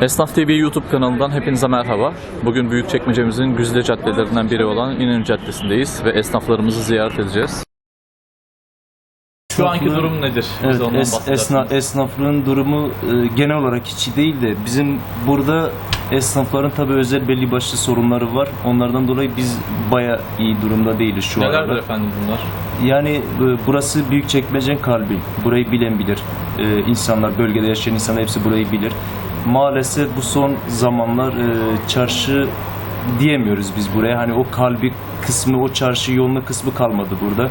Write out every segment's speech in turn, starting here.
Esnaf TV YouTube kanalından hepinize merhaba. Bugün Büyükçekmece'mizin güzide caddelerinden biri olan İnönü Caddesi'ndeyiz ve esnaflarımızı ziyaret edeceğiz. Şu anki durum nedir? Evet, ondan es, esna, esnaflığın durumu e, genel olarak hiç iyi değil de bizim burada esnafların tabii özel belli başlı sorunları var. Onlardan dolayı biz baya iyi durumda değiliz şu Nelerdir anda. efendim bunlar? Yani e, burası Büyükçekmece'nin kalbi. Burayı bilen bilir. E, insanlar, bölgede yaşayan insanlar hepsi burayı bilir. Maalesef bu son zamanlar e, çarşı diyemiyoruz biz buraya. Hani o kalbi kısmı, o çarşı yolunu kısmı kalmadı burada.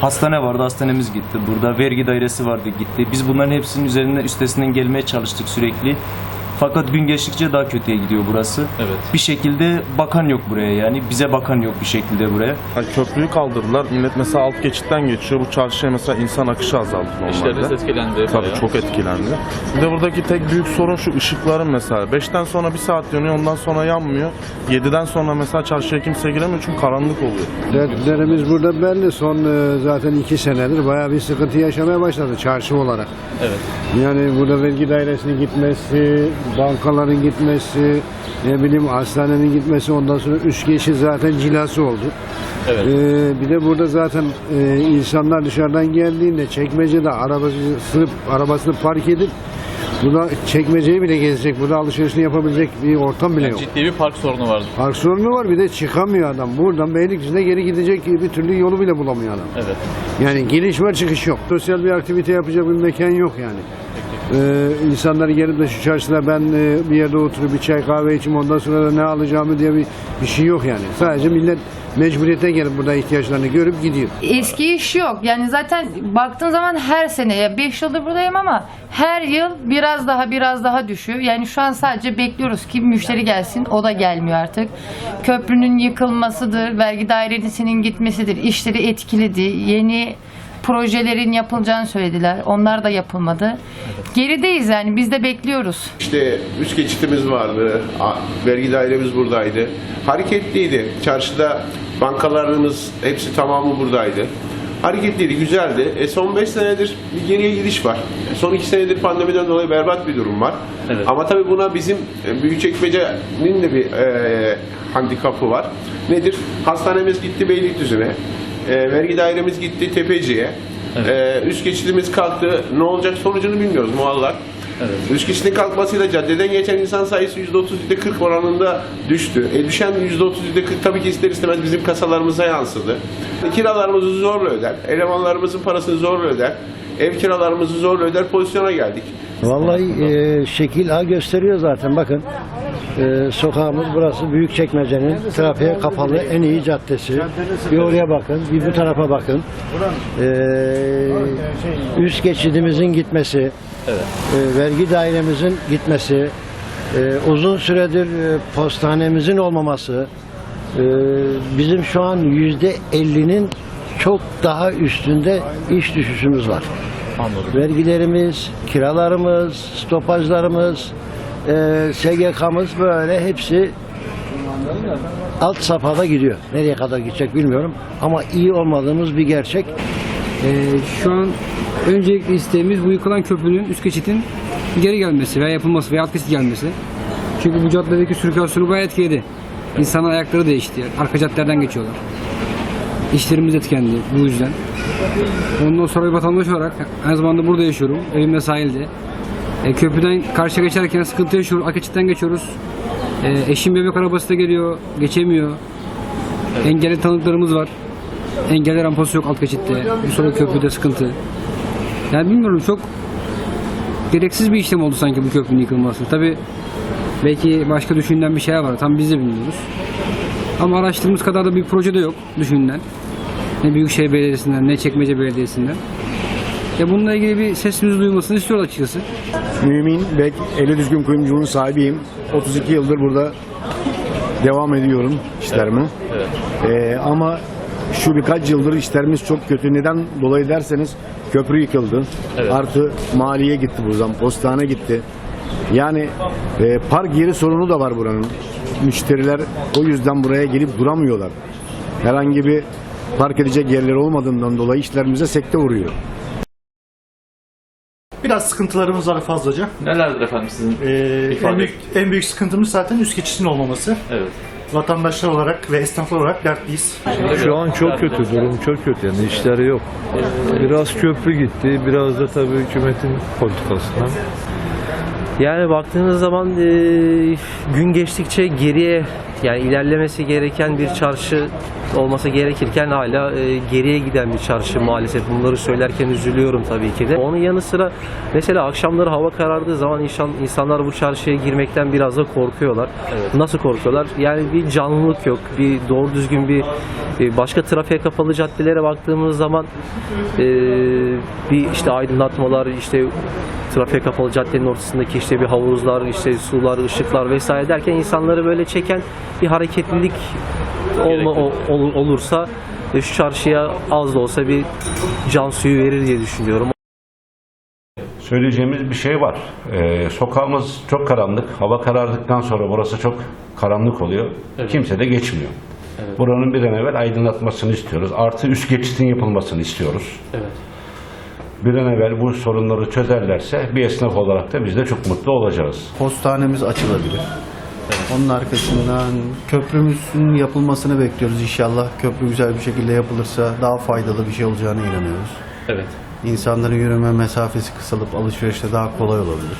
Hastane vardı, hastanemiz gitti burada. Vergi dairesi vardı, gitti. Biz bunların hepsinin üzerinden, üstesinden gelmeye çalıştık sürekli. Fakat gün geçtikçe daha kötüye gidiyor burası. Evet. Bir şekilde bakan yok buraya yani. Bize bakan yok bir şekilde buraya. Yani köprüyü kaldırdılar. Millet mesela alt geçitten geçiyor. Bu çarşıya mesela insan akışı azaldı İşleriniz normalde. etkilendi. Tabii bayağı. çok etkilendi. Bir de buradaki tek büyük sorun şu ışıkların mesela. 5'ten sonra bir saat yanıyor ondan sonra yanmıyor. 7'den sonra mesela çarşıya kimse giremiyor çünkü karanlık oluyor. Dertlerimiz burada belli. Son e, zaten iki senedir bayağı bir sıkıntı yaşamaya başladı çarşı olarak. Evet. Yani burada vergi dairesinin gitmesi, bankaların gitmesi, ne bileyim hastanenin gitmesi ondan sonra üst geçit zaten cilası oldu. Evet. Ee, bir de burada zaten e, insanlar dışarıdan geldiğinde çekmecede arabasını, arabasını park edip burada çekmeceyi bile gezecek, burada alışverişini yapabilecek bir ortam bile yok. Ciddi bir park sorunu vardı. Park sorunu var bir de çıkamıyor adam. Buradan Beylikdüzü'ne geri gidecek bir türlü yolu bile bulamıyor adam. Evet. Yani giriş var çıkış yok. Sosyal bir aktivite yapacak bir mekan yok yani. Ee, insanlar gelip de şu çarşıda ben e, bir yerde oturup bir çay kahve içeyim ondan sonra da ne alacağımı diye bir, bir şey yok yani. Sadece millet mecburiyete gelip burada ihtiyaçlarını görüp gidiyor. Eski iş yok. Yani zaten baktığın zaman her sene ya 5 yıldır buradayım ama her yıl biraz daha biraz daha düşüyor. Yani şu an sadece bekliyoruz ki müşteri gelsin. O da gelmiyor artık. Köprünün yıkılmasıdır, vergi dairesinin gitmesidir. İşleri etkiledi. Yeni projelerin yapılacağını söylediler. Onlar da yapılmadı. Gerideyiz yani biz de bekliyoruz. İşte üst geçitimiz vardı, vergi dairemiz buradaydı. Hareketliydi. Çarşıda bankalarımız hepsi tamamı buradaydı. Hareketliydi, güzeldi. E son 5 senedir bir geriye gidiş var. E son 2 senedir pandemiden dolayı berbat bir durum var. Evet. Ama tabii buna bizim e, Büyükçekmece'nin de bir e, handikapı var. Nedir? Hastanemiz gitti Beylikdüzü'ne. E, vergi dairemiz gitti Tepeci'ye. E, üst geçitimiz kalktı. Ne olacak sonucunu bilmiyoruz muallak. Evet. Üst geçitin kalkmasıyla caddeden geçen insan sayısı %30 %40 oranında düştü. E düşen %30 %40 tabii ki ister istemez bizim kasalarımıza yansıdı. Kiralarımızı zorla öder, elemanlarımızın parasını zorla öder, ev kiralarımızı zorla öder pozisyona geldik. Vallahi e, şekil A gösteriyor zaten bakın. E, sokağımız burası Büyükçekmece'nin trafiğe kapalı en iyi caddesi. Bir oraya bakın, bir bu tarafa bakın. E, üst geçidimizin gitmesi, e, vergi dairemizin gitmesi, e, uzun süredir e, postanemizin olmaması, e, bizim şu an yüzde elli'nin çok daha üstünde iş düşüşümüz var Anladım. vergilerimiz, kiralarımız, stopajlarımız, e, SGK'mız böyle hepsi alt safhada gidiyor. Nereye kadar gidecek bilmiyorum ama iyi olmadığımız bir gerçek. Ee, şu an öncelikli isteğimiz bu yıkılan köprünün üst geçitin geri gelmesi veya yapılması veya alt geçit gelmesi. Çünkü bu caddedeki sirkülasyonu bayağı etkiledi. İnsanlar ayakları değişti. Arka caddelerden geçiyorlar. İşlerimiz etkilendi bu yüzden. Ondan sonra bir vatandaş olarak aynı zamanda burada yaşıyorum. Evim de sahilde. E, köprüden karşıya geçerken sıkıntı yaşıyoruz. Arka geçitten geçiyoruz. E, eşim bebek arabası da geliyor. Geçemiyor. Engelli tanıklarımız var. Engeller rampası yok alt geçitte. Bu sonra köprüde sıkıntı. Yani bilmiyorum çok gereksiz bir işlem oldu sanki bu köprünün yıkılması. Tabi belki başka düşünülen bir şey var. Tam biz de bilmiyoruz. Ama araştırdığımız kadar da bir proje de yok düşünülen. Ne Büyükşehir Belediyesi'nden ne Çekmece Belediyesi'nden. Ya bununla ilgili bir sesimizi duyulmasını istiyoruz açıkçası. Mümin Bek, Eli Düzgün Kuyumculuğun sahibiyim. 32 yıldır burada devam ediyorum işlerimi. Ee, ama şu birkaç yıldır işlerimiz çok kötü. Neden dolayı derseniz köprü yıkıldı. Artı maliye gitti buradan, postane gitti. Yani e, park yeri sorunu da var buranın. Müşteriler o yüzden buraya gelip duramıyorlar. Herhangi bir park edecek yerleri olmadığından dolayı işlerimize sekte vuruyor. Biraz sıkıntılarımız var fazlaca. Nelerdir efendim sizin? Ee, İfade en, büyük, en büyük sıkıntımız zaten üst geçişin olmaması. Evet. Vatandaşlar olarak ve esnaflar olarak dertliyiz. Şu an çok kötü, durum çok kötü yani işleri yok. Biraz köprü gitti, biraz da tabii hükümetin politikasından. Yani baktığınız zaman e, gün geçtikçe geriye yani ilerlemesi gereken bir çarşı olması gerekirken hala e, geriye giden bir çarşı maalesef. Bunları söylerken üzülüyorum tabii ki de. Onun yanı sıra mesela akşamları hava karardığı zaman insan, insanlar bu çarşıya girmekten biraz da korkuyorlar. Nasıl korkuyorlar? Yani bir canlılık yok. Bir doğru düzgün bir e, başka trafiğe kapalı caddelere baktığımız zaman e, bir işte aydınlatmalar işte trafiğe kapalı caddenin ortasındaki işte bir havuzlar, işte sular, ışıklar vesaire derken insanları böyle çeken bir hareketlilik olma, ol- olursa e, şu çarşıya az da olsa bir can suyu verir diye düşünüyorum. Söyleyeceğimiz bir şey var. Ee, sokağımız çok karanlık. Hava karardıktan sonra burası çok karanlık oluyor. Kimse de geçmiyor. Buranın bir an evvel aydınlatmasını istiyoruz. Artı üst geçitin yapılmasını istiyoruz. Bir an evvel bu sorunları çözerlerse bir esnaf olarak da biz de çok mutlu olacağız. Postanemiz açılabilir. Onun arkasından köprümüzün yapılmasını bekliyoruz inşallah. Köprü güzel bir şekilde yapılırsa daha faydalı bir şey olacağına inanıyoruz. Evet. İnsanların yürüme mesafesi kısalıp alışverişte daha kolay olabilir.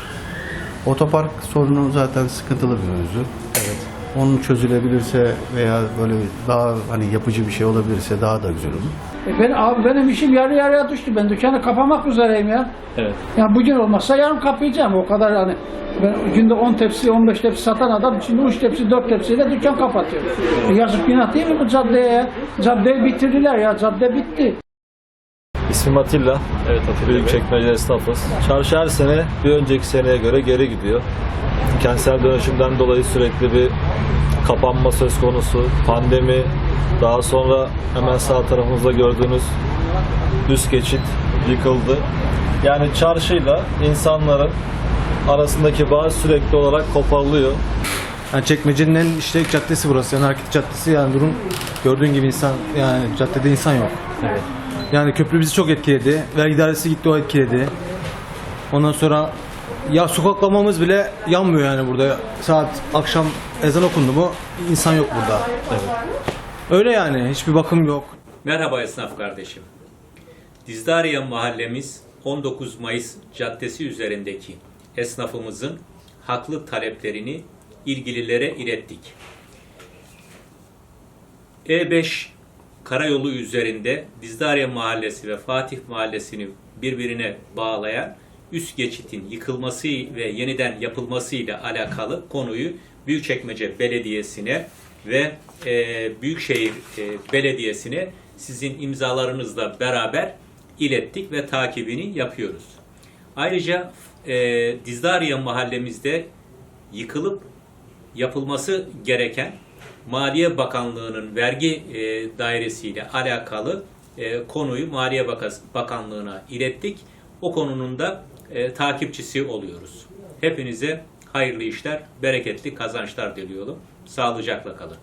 Otopark sorunu zaten sıkıntılı bir mevzu. Evet. Onun çözülebilirse veya böyle daha hani yapıcı bir şey olabilirse daha da güzel olur. Ben abi benim işim yarı yarıya düştü. Ben dükkanı kapamak üzereyim ya. Evet. Yani bugün olmazsa yarın kapayacağım. O kadar yani ben günde 10 tepsi, 15 tepsi satan adam şimdi 3 tepsi, 4 tepsiyle dükkan kapatıyor. E yazık günah değil mi bu caddeye? Caddeyi bitirdiler ya. Cadde bitti. İsmim Atilla. Evet Atilla Bey. Büyükçekmece esnafız. Çarşı her sene bir önceki seneye göre geri gidiyor. Kentsel dönüşümden dolayı sürekli bir kapanma söz konusu. Pandemi, daha sonra hemen sağ tarafımızda gördüğünüz üst geçit yıkıldı. Yani çarşıyla insanların arasındaki bağ sürekli olarak koparılıyor. Yani çekmecenin en işlek caddesi burası. Yani hareket caddesi yani durum gördüğün gibi insan yani caddede insan yok. Yani köprü bizi çok etkiledi. Vergi dairesi gitti o etkiledi. Ondan sonra ya sokaklamamız bile yanmıyor yani burada. Saat akşam ezan okundu mu insan yok burada. Öyle yani hiçbir bakım yok. Merhaba esnaf kardeşim. Dizdariye mahallemiz 19 Mayıs Caddesi üzerindeki esnafımızın haklı taleplerini ilgililere ilettik. E5 karayolu üzerinde Dizdariye Mahallesi ve Fatih Mahallesi'ni birbirine bağlayan üst geçitin yıkılması ve yeniden yapılması ile alakalı konuyu Büyükçekmece Belediyesi'ne ve e, Büyükşehir e, Belediyesi'ne sizin imzalarınızla beraber ilettik ve takibini yapıyoruz. Ayrıca e, Dizdariye mahallemizde yıkılıp yapılması gereken Maliye Bakanlığı'nın vergi e, dairesiyle alakalı e, konuyu Maliye Bakanlığı'na ilettik. O konunun da e, takipçisi oluyoruz. Hepinize hayırlı işler, bereketli kazançlar diliyorum. Sağlıcakla kalın.